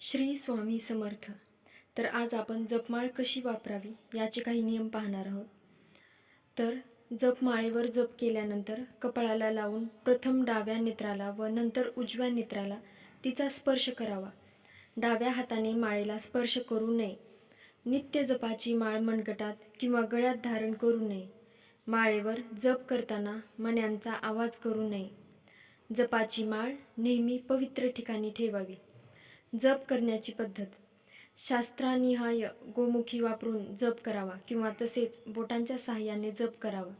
श्री स्वामी समर्थ. तर आज आपण जपमाळ कशी वापरावी याचे काही नियम पाहणार आहोत. तर जपमाळेवर जप केल्यानंतर कपाळाला लावून प्रथम डाव्या नेत्राला व नंतर उजव्या नेत्राला तिचा स्पर्श करावा. डाव्या हाताने माळेला स्पर्श करू नये. नित्य जपाची माळ मनगटात किंवा गळ्यात धारण करू नये. माळेवर जप करताना मण्यांचा आवाज करू नये. जपाची माळ नेहमी पवित्र ठिकाणी ठेवावी. जप करण्याची पद्धत. शास्त्रानिहाय गोमुखी वापरून जप करावा किंवा तसेच बोटांच्या सहाय्याने जप करावा.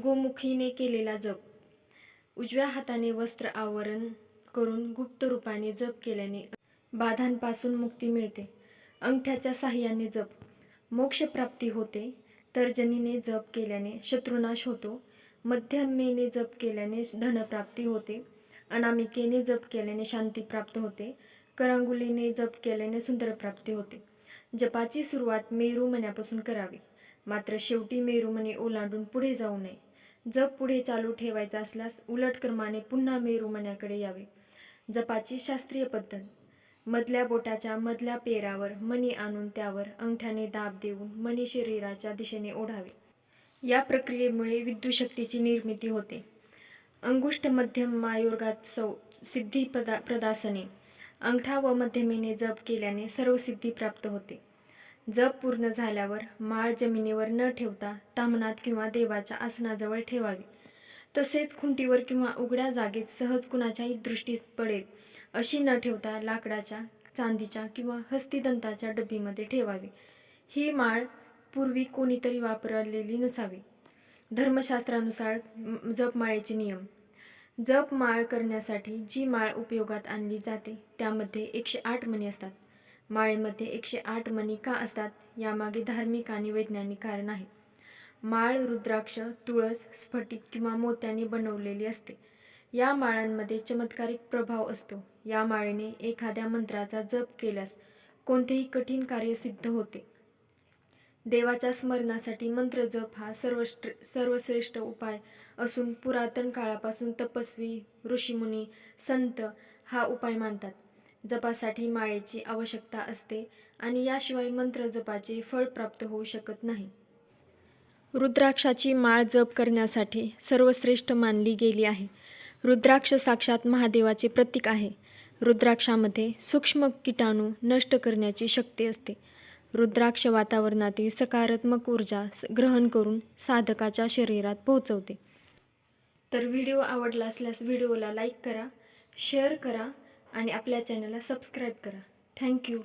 गोमुखीने केलेला जप. उजव्या हाताने वस्त्र आवरण करून गुप्त रूपाने जप केल्याने बाधांपासून मुक्ती मिळते. अंगठ्याच्या सहाय्याने जप. मोक्षप्राप्ती होते तर्जनीने जप केल्याने शत्रुनाश होतो. मध्यमेने जप केल्याने धनप्राप्ती होते. अनामिकेने जप केल्याने शांती प्राप्त होते. करंगुलीने जप केल्याने सुंदर प्राप्ती होते. जपाची सुरुवात मेरू मण्यापासून करावी. मात्र शेवटी मेरू मणी ओलांडून पुढे जाऊ नये. जप पुढे चालू ठेवायचा असल्यास उलट क्रमाने पुन्हा मेरू मण्याकडे यावे. जपाची शास्त्रीय पद्धत. मधल्या बोटाच्या मधल्या पेरावर मणी आणून त्यावर अंगठ्याने दाब देऊन मणी शरीराच्या दिशेने ओढावे. या प्रक्रियेमुळे विद्युशक्तीची निर्मिती होते. अंगुष्ठ मध्यम मायोर्गात सौ सिद्धी पदा प्रदासने अंगठा व मध्यमेने जप केल्याने सर्व सिद्धी प्राप्त होते. जप पूर्ण झाल्यावर माळ जमिनीवर न ठेवता तामनात किंवा देवाच्या आसनाजवळ ठेवावी. तसेच खुंटीवर किंवा उघड्या जागेत सहज कुणाच्याही दृष्टीत पडेल अशी न ठेवता लाकडाच्या चांदीच्या किंवा हस्तिदंताच्या डबीमध्ये ठेवावी. ही माळ पूर्वी कोणीतरी वापरलेली नसावी. धर्मशास्त्रानुसार जपमाळेचे नियम. जप माळ करण्यासाठी जी माळ उपयोगात आणली जाते त्यामध्ये एकशे आठ मणी असतात. माळेमध्ये एकशे आठ मणी का असतात यामागे धार्मिक आणि वैज्ञानिक कारण आहे. माळ रुद्राक्ष तुळस स्फटिक किंवा मोत्याने बनवलेली असते. या माळांमध्ये चमत्कारिक प्रभाव असतो. या माळेने एखाद्या मंत्राचा जप केल्यास कोणतेही कठीण कार्य सिद्ध होते. देवाच्या स्मरणासाठी मंत्र जप हा सर्वश्र सर्वश्रेष्ठ उपाय असून पुरातन काळापासून तपस्वी ऋषीमुनी संत हा उपाय मानतात. जपासाठी माळेची आवश्यकता असते आणि याशिवाय मंत्र जपाचे फळ प्राप्त होऊ शकत नाही. रुद्राक्षाची माळ जप करण्यासाठी सर्वश्रेष्ठ मानली गेली आहे. रुद्राक्ष साक्षात महादेवाचे प्रतीक आहे. रुद्राक्षामध्ये सूक्ष्म किटाणू नष्ट करण्याची शक्ती असते. रुद्राक्ष वातावरणातील सकारात्मक ऊर्जा स- ग्रहण करून साधकाच्या शरीरात पोहोचवते. तर व्हिडिओ आवडला असल्यास व्हिडिओला लाईक करा शेअर करा आणि आपल्या चॅनलला सबस्क्राईब करा. थँक्यू.